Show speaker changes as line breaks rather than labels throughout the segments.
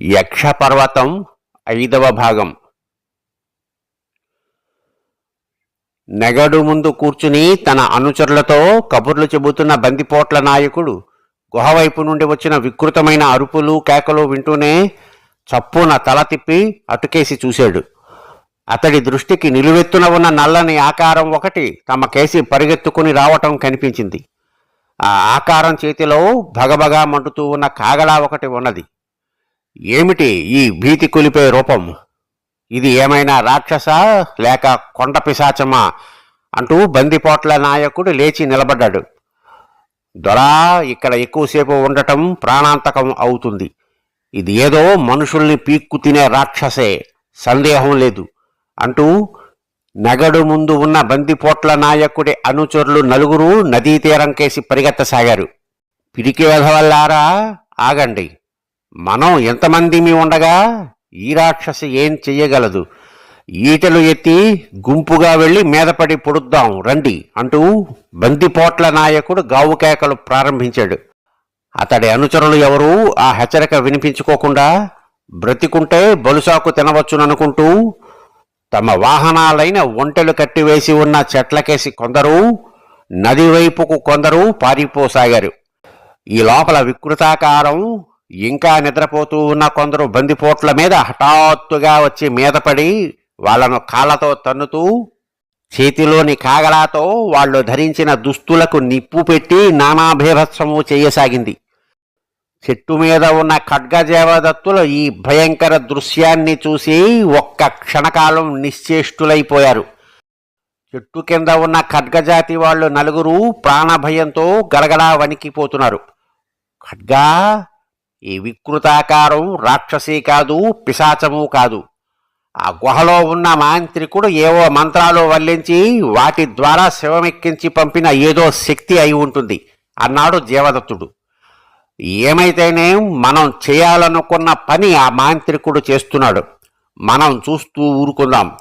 యక్షపర్వతం ఐదవ భాగం. నెగడు ముందు కూర్చుని తన అనుచరులతో కబుర్లు చెబుతున్న బందిపోట్ల నాయకుడు గుహవైపు నుండి వచ్చిన వికృతమైన అరుపులు కేకలు వింటూనే చప్పున తల తిప్పి అటుకేసి చూశాడు. అతడి దృష్టికి నిలువెత్తున ఉన్న నల్లని ఆకారం ఒకటి తమ కేసి పరిగెత్తుకుని రావటం కనిపించింది. ఆ ఆకారం చేతిలో భగభగా మండుతూ ఉన్న కాగడా ఒకటి ఉన్నది. ఏమిటి ఈ భీతి కొలిపే రూపం? ఇది ఏమైనా రాక్షస లేక కొండ పిశాచమా? అంటూ బందిపోట్ల నాయకుడు లేచి నిలబడ్డాడు. దొరా ఇక్కడ ఎక్కువసేపు ఉండటం ప్రాణాంతకం అవుతుంది. ఇది ఏదో మనుషుల్ని పీక్కు తినే రాక్షసే సందేహం లేదు అంటూ నగడు ముందు ఉన్న బందిపోట్ల నాయకుడి అనుచరులు నలుగురు నదీ తీరం కేసి పరిగెత్తసాగారు. పిరికి వెధవల్లారా ఆగండి. మనం ఎంతమంది మీ ఉండగా? ఈ రాక్షసి ఏం చెయ్యగలదు? ఈటలు ఎత్తి గుంపుగా వెళ్ళి మీదపడి పొడుద్దాం రండి అంటూ బందిపోట్ల నాయకుడు గావుకేకలు ప్రారంభించాడు. అతడి అనుచరులు ఎవరూ ఆ హెచ్చరిక వినిపించుకోకుండా బ్రతికుంటే బలుసాకు తినవచ్చుననుకుంటూ తమ వాహనాలైన ఒంటెలు కట్టివేసి ఉన్న చెట్లకేసి కొందరు నది వైపుకు కొందరు పారిపోసాగారు. ఈ లోపల వికృతాకారం ఇంకా నిద్రపోతూ ఉన్న కొందరు బందిపోట్ల మీద హఠాత్తుగా వచ్చి మీదపడి వాళ్ళను కాళ్ళతో తన్నుతూ చేతిలోని కాగడాతో వాళ్ళు ధరించిన దుస్తులకు నిప్పు పెట్టి నానాభీభత్సము చేయసాగింది. చెట్టు మీద ఉన్న ఖడ్గజేవదత్తులు ఈ భయంకర దృశ్యాన్ని చూసి ఒక్క క్షణకాలం నిశ్చేష్టులైపోయారు. చెట్టు కింద ఉన్న ఖడ్గజాతి వాళ్ళు నలుగురు ప్రాణభయంతో గలగలా వణికిపోతున్నారు. ఖడ్గా ఈ వికృతాకారం రాక్షసి కాదు పిశాచము కాదు. ఆ గుహలో ఉన్న మాంత్రికుడు ఏవో మంత్రాలు వల్లించి వాటి ద్వారా శివమెక్కించి పంపిన ఏదో శక్తి అయి ఉంటుంది అన్నాడు జీవదత్తుడు ఏమైతేనే మనం చేయాలనుకున్న పని ఆ మాంత్రికుడు చేస్తున్నాడు. మనం చూస్తూ ఊరుకుందాం.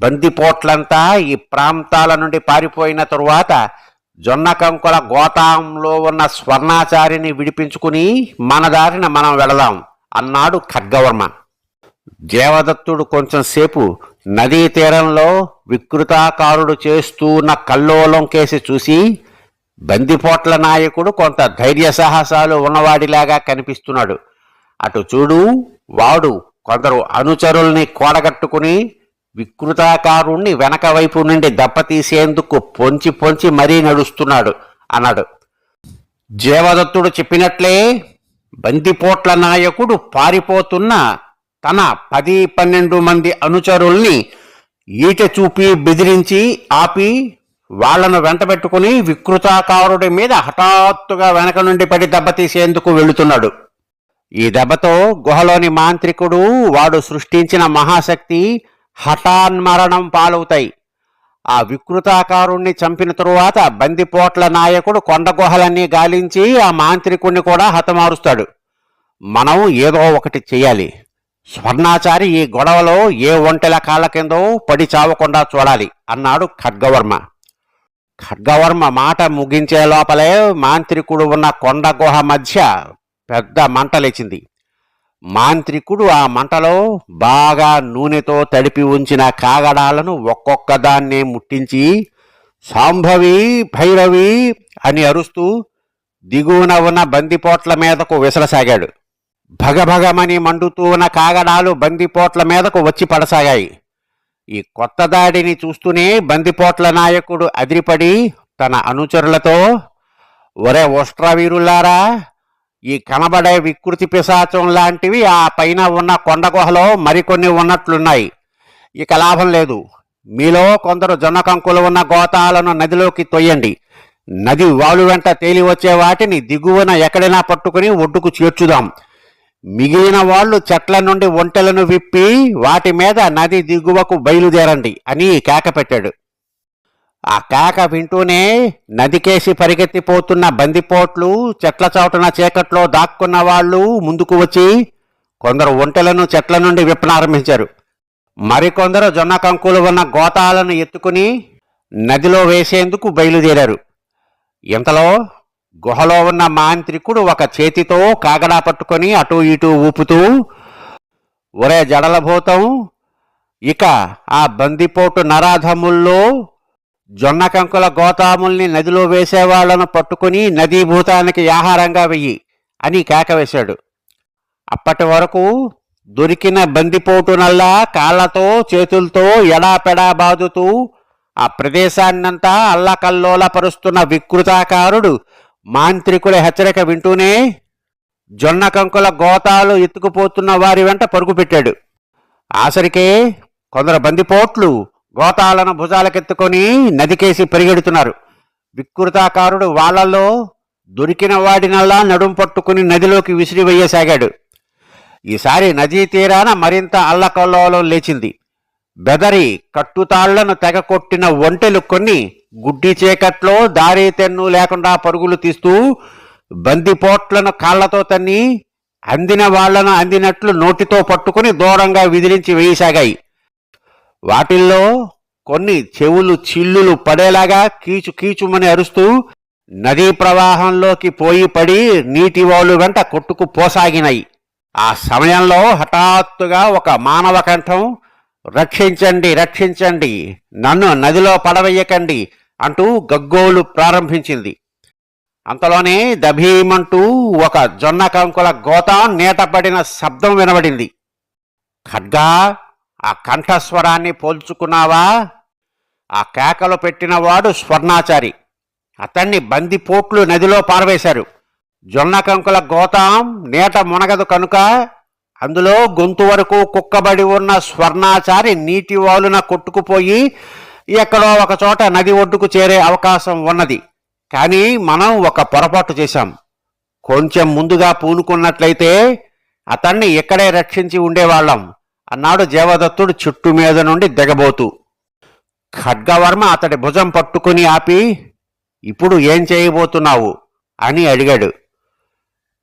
బందిపోట్లంతా ఈ ప్రాంతాల నుండి పారిపోయిన తరువాత జొన్న కంకుల గోతాంలో ఉన్న స్వర్ణాచారిని విడిపించుకుని మన దారిన మనం వెళదాం అన్నాడు ఖడ్గవర్మ. దేవదత్తుడు కొంచెంసేపు నదీ తీరంలో వికృతాకారుడు చేస్తూ ఉన్న కల్లోలం కేసి చూసి బందిపోట్ల నాయకుడు కొంత ధైర్య సాహసాలు ఉన్నవాడిలాగా కనిపిస్తున్నాడు. అటు చూడు వాడు కొందరు అనుచరుల్ని కోడగట్టుకుని వికృతాకారుణ్ణి వెనక వైపు నుండి దెబ్బతీసేందుకు పొంచి పొంచి మరీ నడుస్తున్నాడు అన్నాడు. జీవదత్తుడు చెప్పినట్లే బందిపోట్ల నాయకుడు పారిపోతున్న తన పది పన్నెండు మంది అనుచరుల్ని ఈట చూపి బెదిరించి ఆపి వాళ్ళను వెంటబెట్టుకుని వికృతాకారుడి మీద హఠాత్తుగా వెనక నుండి పడి దెబ్బతీసేందుకు వెళుతున్నాడు. ఈ దెబ్బతో గుహలోని మాంత్రికుడు వాడు సృష్టించిన మహాశక్తి హఠాన్మరణం పాలవుతాయి. ఆ వికృతాకారుణ్ణి చంపిన తరువాత బందిపోట్ల నాయకుడు కొండగుహలన్నీ గాలించి ఆ మాంత్రికుణ్ణి కూడా హతమారుస్తాడు. మనం ఏదో ఒకటి చేయాలి స్వర్ణాచారి ఈ గొడవలో ఏ ఒంటెల కాళ్ళ కిందో పడి చావకుండా చూడాలి అన్నాడు ఖడ్గవర్మ. ఖడ్గవర్మ మాట ముగించే లోపలే మాంత్రికుడు ఉన్న కొండ గుహ మధ్య పెద్ద మంట లేచింది. మాంత్రికుడు ఆ మంటలో బాగా నూనెతో తడిపి ఉంచిన కాగడాలను ఒక్కొక్క దాన్నే ముట్టించి సాంభవి భైరవి అని అరుస్తూ దిగువన ఉన్న బందిపోట్ల మీదకు విసరసాగాడు భగభగమని మండుతూ ఉన్న కాగడాలు బందిపోట్ల మీదకు వచ్చి పడసాగాయి. ఈ కొత్త దాడిని చూస్తూనే బందిపోట్ల నాయకుడు అదిరిపడి తన అనుచరులతో ఒరే ఉష్ట్రవీరులారా ఈ కనబడే వికృతి పిశాచం లాంటివి ఆ పైన ఉన్న కొండ గుహలో మరికొన్ని ఉన్నట్లున్నాయి. ఇక లాభం లేదు. మీలో కొందరు జొన్న కంకులు ఉన్న గోతాలను నదిలోకి తొయ్యండి. నది వాలు వెంట తేలి వచ్చే వాటిని దిగువన ఎక్కడైనా పట్టుకుని ఒడ్డుకు చేర్చుదాం. మిగిలిన వాళ్ళు చెట్ల నుండి ఒంటెలను విప్పి వాటి మీద నది దిగువకు బయలుదేరండి అని కేక పెట్టాడు. ఆ కేక వింటూనే నదికేసి పరిగెత్తిపోతున్న బందిపోట్లు చెట్ల చౌటన చీకట్లో దాక్కున్న వాళ్ళు ముందుకు వచ్చి కొందరు ఒంటెలను చెట్ల నుండి విప్పనారంభించారు మరికొందరు జొన్న కంకులు ఉన్న గోతాలను ఎత్తుకుని నదిలో వేసేందుకు బయలుదేరారు. ఇంతలో గుహలో ఉన్న మాంత్రికుడు ఒక చేతితో కాగడా పట్టుకొని అటూ ఇటూ ఊపుతూ ఒరే జడలభూతం ఇక ఆ బందిపోటు నరాధముల్లో జొన్న కంకుల గోతాముల్ని నదిలో వేసేవాళ్ళను పట్టుకుని నదీ భూతానికి ఆహారంగా వెయ్యి అని కేకవేశాడు అప్పటి వరకు దొరికిన బందిపోటునల్లా కాళ్ళతో చేతులతో ఎడాపెడా బాదుతూ ఆ ప్రదేశాన్నంతా అల్లకల్లోలపరుస్తున్న వికృతాకారుడు మాంత్రికుల హెచ్చరిక వింటూనే జొన్న కంకుల గోతాలు ఎత్తుకుపోతున్న వారి వెంట పరుగుపెట్టాడు ఆసరికే కొందరు బందిపోట్లు గోతాలను భుజాలకెత్తుకొని నదికేసి పరిగెడుతున్నారు. వికృతాకారుడు వాళ్ళలో దొరికిన వాడినల్లా నడుం పట్టుకుని నదిలోకి విసిరివేయసాగాడు ఈసారి నదీ తీరాన మరింత అల్లకల్లోలం లేచింది. బెదరి కట్టుతాళ్ళను తెగ కొట్టిన ఒంటెలు కొన్ని గుడ్డి చీకట్లో దారి తెన్ను లేకుండా పరుగులు తీస్తూ బందిపోట్లను కాళ్ళతో తన్ని అందిన వాళ్ళను అందినట్లు నోటితో పట్టుకుని దూరంగా విదిలించి వేయసాగాయి. వాటిల్లో కొన్ని చెవులు చిల్లులు పడేలాగా కీచు కీచుమని అరుస్తూ నదీ ప్రవాహంలోకి పోయి పడి నీటి వాలు వెంట కొట్టుకు పోసాగినాయి. ఆ సమయంలో హఠాత్తుగా ఒక మానవ కంఠం రక్షించండి రక్షించండి నన్ను నదిలో పడవేయకండి అంటూ గగ్గోలు ప్రారంభించింది. అంతలోనే దభీమంటూ ఒక జొన్న కంకుల గోత నీటపడిన శబ్దం వినబడింది. ఖడ్గా ఆ కంఠస్వరాన్ని పోల్చుకున్నావా? ఆ కేకలు పెట్టినవాడు స్వర్ణాచారి. అతన్ని బందిపోట్లు నదిలో పారవేశారు. జొన్న కంకుల గోతాం నీట మునగదు కనుక అందులో గొంతు వరకు కుక్కబడి ఉన్న స్వర్ణాచారి నీటి వాలున కొట్టుకుపోయి ఎక్కడో ఒక చోట నది ఒడ్డుకు చేరే అవకాశం ఉన్నది. కానీ మనం ఒక పొరపాటు చేశాం. కొంచెం ముందుగా పూనుకున్నట్లయితే అతన్ని ఇక్కడే రక్షించి ఉండేవాళ్ళం. అన్నాడు దేవదత్తుడు చుట్టు మీద నుండి దిగబోతూ. ఖడ్గవర్మ అతడి భుజం పట్టుకుని ఆపి ఇప్పుడు ఏం చేయబోతున్నావు? అని అడిగాడు.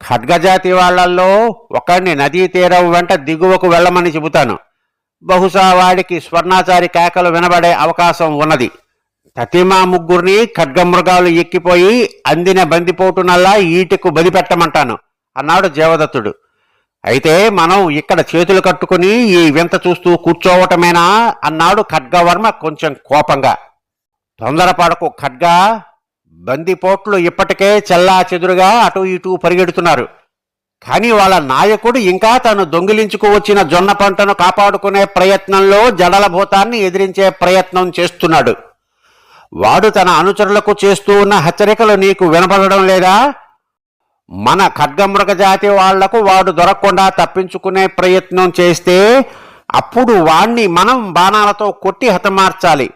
ఖడ్గజాతి వాళ్ళల్లో ఒకరిని నదీ తీరం వెంట దిగువకు వెళ్ళమని చెబుతాను. బహుశా వాడికి స్వర్ణాచారి కేకలు వినబడే అవకాశం ఉన్నది. తతిమా ముగ్గురిని ఖడ్గమృగాలు ఎక్కిపోయి అందిన బందిపోటునల్లా ఈటకు బదిపెట్టమంటాను అన్నాడు దేవదత్తుడు. అయితే మనం ఇక్కడ చేతులు కట్టుకుని ఈ వింత చూస్తూ కూర్చోవటమేనా? అన్నాడు ఖడ్గవర్మ కొంచెం కోపంగా. తొందరపడకు ఖడ్గా బందిపోట్లు ఇప్పటికే చెల్లా చెదురుగా అటు ఇటు పరిగెడుతున్నారు. కానీ వాళ్ళ నాయకుడు ఇంకా తను దొంగిలించుకు వచ్చిన జొన్న పంటను కాపాడుకునే ప్రయత్నంలో జడల భూతాన్ని ఎదిరించే ప్రయత్నం చేస్తున్నాడు. వాడు తన అనుచరులకు చేస్తూ ఉన్న హెచ్చరికలు నీకు వినపడడం లేదా? మన ఖడ్గమృగ జాతి వాళ్ళకు వాడు దొరకకుండా తప్పించుకునే ప్రయత్నం చేస్తే అప్పుడు వాణ్ణి మనం బాణాలతో కొట్టి హతమార్చాలి.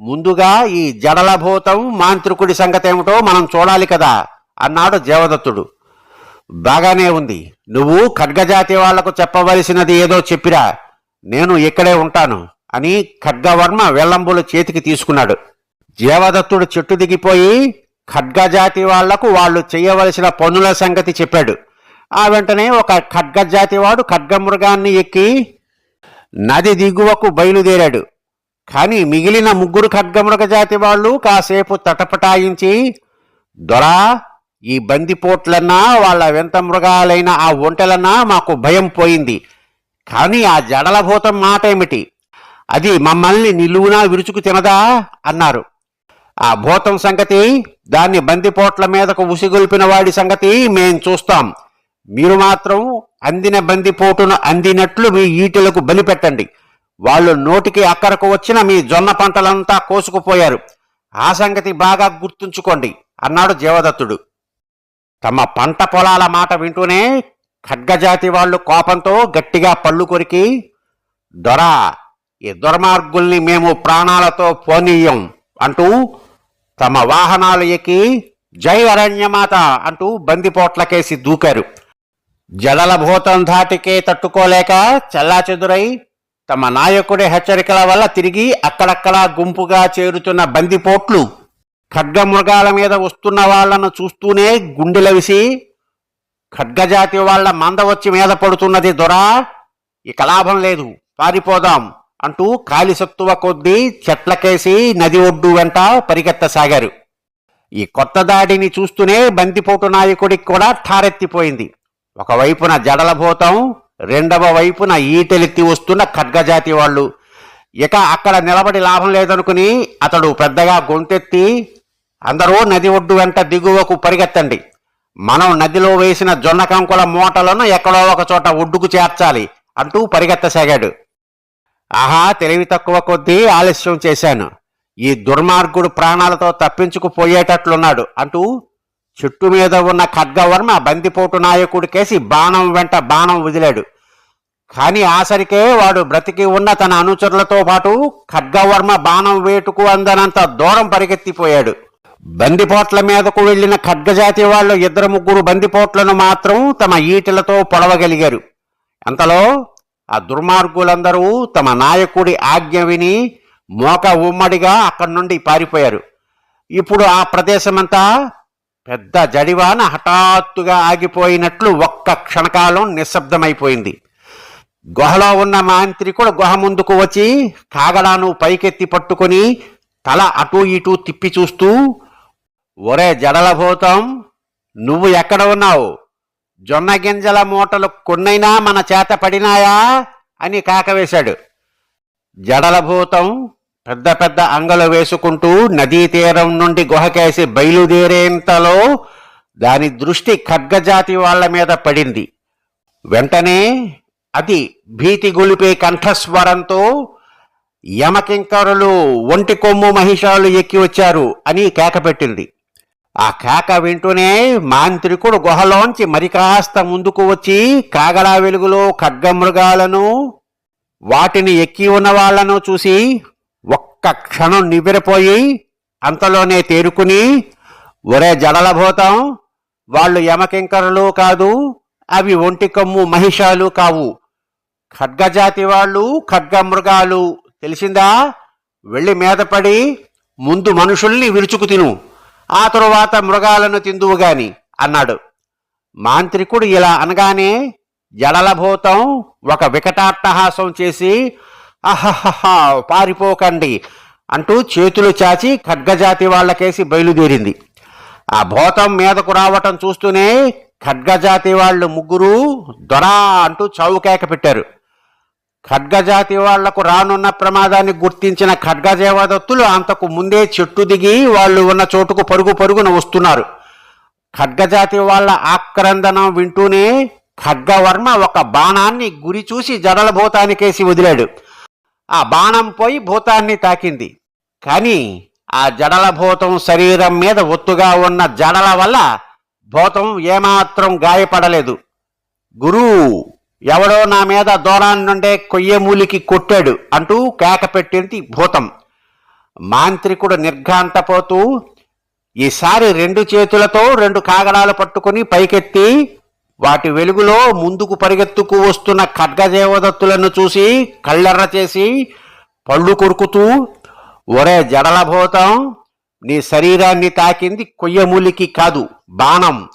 ముందుగా ఈ జడలభూతం మాంత్రికుడి సంగతేమిటో మనం చూడాలి కదా అన్నాడు దేవదత్తుడు. బాగానే ఉంది. నువ్వు ఖడ్గజాతి వాళ్ళకు చెప్పవలసినది ఏదో చెప్పిరా. నేను ఇక్కడే ఉంటాను అని ఖడ్గవర్మ వెల్లంబుల చేతికి తీసుకున్నాడు. జీవదత్తుడు చెట్టు దిగిపోయి ఖడ్గజాతి వాళ్ళకు వాళ్ళు చేయవలసిన పనుల సంగతి చెప్పాడు. ఆ వెంటనే ఒక ఖడ్గజాతి వాడు ఖడ్గమృగాన్ని ఎక్కి నది దిగువకు బయలుదేరాడు. కానీ మిగిలిన ముగ్గురు ఖడ్గమృగ జాతి వాళ్ళు కాసేపు తటపటాయించి దొరా ఈ బందిపోట్లన్నా వాళ్ళ వింత మృగాలైన ఆ ఒంటెలన్నా మాకు భయం పోయింది. కానీ ఆ జడలభూతం మాట ఏమిటి అది మమ్మల్ని నిలువునా విరుచుకు తినదా? అన్నారు. ఆ భూతం సంగతి దాన్ని బందిపోట్ల మీదకు ఉసిగొల్పిన వాడి సంగతి మేం చూస్తాం. మీరు మాత్రం అందిన బందిపోటును అందినట్లు మీ ఈటలకు బలి పెట్టండి వాళ్ళు నోటికి అక్కరకు వచ్చిన మీ జొన్న పంటలంతా కోసుకుపోయారు. ఆ సంగతి బాగా గుర్తుంచుకోండి అన్నాడు జీవదత్తుడు తమ పంట పొలాల మాట వింటూనే ఖడ్గజాతి వాళ్ళు కోపంతో గట్టిగా పళ్ళు కొరికి దొరా ఈ దుర్మార్గుల్ని మేము ప్రాణాలతో పోనీయం అంటూ తమ వాహనాలు ఎక్కి జై అరణ్యమాత అంటూ బందిపోట్లకేసి దూకారు. జడల భూతం ధాటికే తట్టుకోలేక చెల్లాచెదురై తమ నాయకుడి హెచ్చరికల వల్ల తిరిగి అక్కడక్కడా గుంపుగా చేరుతున్న బందిపోట్లు ఖడ్గమృగాల మీద వస్తున్న వాళ్ళను చూస్తూనే గుండెలవిసి ఖడ్గజాతి వాళ్ళ మంద వచ్చి మీద పడుతున్నది దొరా ఇక లాభం లేదు పారిపోదాం. అంటూ కాలిసత్తువ కొద్దీ చెట్లకేసి నది ఒడ్డు వెంట పరిగెత్తసాగారు ఈ కొత్త దాడిని చూస్తూనే బందిపోటు నాయకుడికి కూడా ఠారెత్తిపోయింది. ఒకవైపున జడలభూతం రెండవ వైపున ఈటెలెత్తి వస్తున్న ఖడ్గజాతి వాళ్ళు. ఇక అక్కడ నిలబడి లాభం లేదనుకుని అతడు పెద్దగా గొంతెత్తి అందరూ నది ఒడ్డు వెంట దిగువకు పరిగెత్తండి. మనం నదిలో వేసిన జొన్న కంకుల మూటలను ఎక్కడో ఒక చోట ఒడ్డుకు చేర్చాలి అంటూ పరిగెత్తసాగాడు. ఆహా తెలివి తక్కువ కొద్దీ ఆలస్యం చేశాను. ఈ దుర్మార్గుడు ప్రాణాలతో తప్పించుకుపోయేటట్లున్నాడు అంటూ చెట్టు మీద ఉన్న ఖడ్గవర్మ బందిపోటు నాయకుడికేసి బాణం వెంట బాణం వదిలాడు. కాని ఆసరికే వాడు బ్రతికి ఉన్న తన అనుచరులతో పాటు ఖడ్గవర్మ బాణం వేటుకు అందనంత దూరం పరిగెత్తిపోయాడు. బందిపోట్ల మీదకు వెళ్ళిన ఖడ్గజాతి వాళ్ళు ఇద్దరు ముగ్గురు బందిపోట్లను మాత్రం తమ ఈటెలతో పొడవగలిగారు. అంతలో ఆ దుర్మార్గులందరూ తమ నాయకుడి ఆజ్ఞ విని మోక ఉమ్మడిగా అక్కడి నుండి పారిపోయారు. ఇప్పుడు ఆ ప్రదేశమంతా పెద్ద జడివాన హఠాత్తుగా ఆగిపోయినట్లు ఒక్క క్షణకాలం నిశ్శబ్దమైపోయింది. గుహలో ఉన్న మాంత్రికుడు గుహ ముందుకు వచ్చి కాగడాను పైకెత్తి పట్టుకొని తల అటూ ఇటూ తిప్పి చూస్తూ ఒరే జడలభూతం నువ్వు ఎక్కడ ఉన్నావు? జొన్న గింజల మూటలు కొన్నైనా మన చేత పడినాయా అని కాకవేశాడు జడలభూతం పెద్ద పెద్ద అంగలు వేసుకుంటూ నదీ తీరం నుండి గుహకేసి బయలుదేరేంతలో దాని దృష్టి ఖడ్గజాతి వాళ్ళ మీద పడింది. వెంటనే అది భీతి గులిపే కంఠస్వరంతో యమకింకరులు ఒంటి కొమ్ము మహిషాలు ఎక్కి వచ్చారు అని కేకపెట్టింది ఆ కేక వింటూనే మాంత్రికుడు గుహలోంచి మరి కాస్త ముందుకు వచ్చి కాగడా వెలుగులో ఖడ్గమృగాలను వాటిని ఎక్కి ఉన్న వాళ్ళను చూసి ఒక్క క్షణం నివ్వెరపోయి అంతలోనే తేరుకుని ఒరే జడలభూతం వాళ్ళు యమకింకరులు కాదు అవి ఒంటి కొమ్ము మహిషాలు కావు. ఖడ్గజాతి వాళ్ళు ఖడ్గమృగాలు. తెలిసిందా? వెళ్ళి మీదపడి ముందు మనుషుల్ని విరుచుకు తిను. ఆ తరువాత మృగాలను తిందువు గాని అన్నాడు. మాంత్రికుడు ఇలా అనగానే జడలభూతం ఒక వికటాట్టహాసం చేసి అహహహా పారిపోకండి అంటూ చేతులు చాచి ఖడ్గజాతి వాళ్ళకేసి బయలుదేరింది. ఆ భూతం మీదకు రావటం చూస్తూనే ఖడ్గజాతి వాళ్ళు ముగ్గురు దొరా అంటూ చావుకేక పెట్టారు. ఖడ్గజాతి వాళ్ళకు రానున్న ప్రమాదాన్ని గుర్తించిన ఖడ్గజేవదత్తులు అంతకు ముందే చెట్టు దిగి వాళ్ళు ఉన్న చోటుకు పరుగు పరుగున వస్తున్నారు. ఖడ్గజాతి వాళ్ళ ఆక్రందనం వింటూనే ఖడ్గవర్మ ఒక బాణాన్ని గురి చూసి జడల భూతానికేసి వదిలాడు. ఆ బాణం పోయి భూతాన్ని తాకింది. కానీ ఆ జడల భూతం శరీరం మీద ఒత్తుగా ఉన్న జడల వల్ల భూతం ఏమాత్రం గాయపడలేదు. గురు ఎవడో నా మీద దూరాన్ని నుండే కొయ్యమూలికి కొట్టాడు అంటూ కేక పెట్టింది భూతం. మాంత్రికుడు నిర్ఘాంతపోతూ ఈసారి రెండు చేతులతో రెండు కాగడాలు పట్టుకుని పైకెత్తి వాటి వెలుగులో ముందుకు పరిగెత్తుకు వస్తున్న ఖడ్గదేవదత్తులను చూసి కళ్ళెర్ర చేసి పళ్ళు కొరుకుతూ ఒరే జడలభూతం నీ శరీరాన్ని తాకింది కొయ్యమూలికి కాదు బాణం.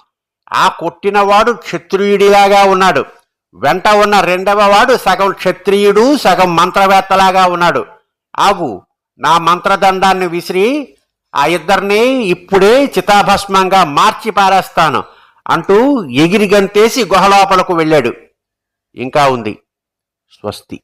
ఆ కొట్టినవాడు క్షత్రియుడిలాగా ఉన్నాడు. వెంట ఉన్న రెండవ వాడు సగం క్షత్రియుడు సగం మంత్రవేత్తలాగా ఉన్నాడు. ఆగు నా మంత్రదండాన్ని విసిరి ఆ ఇద్దరిని ఇప్పుడే చితాభస్మంగా మార్చి పారేస్తాను అంటూ ఎగిరి గంతేసి గుహలోపలకు వెళ్ళాడు. ఇంకా ఉంది స్వస్తి.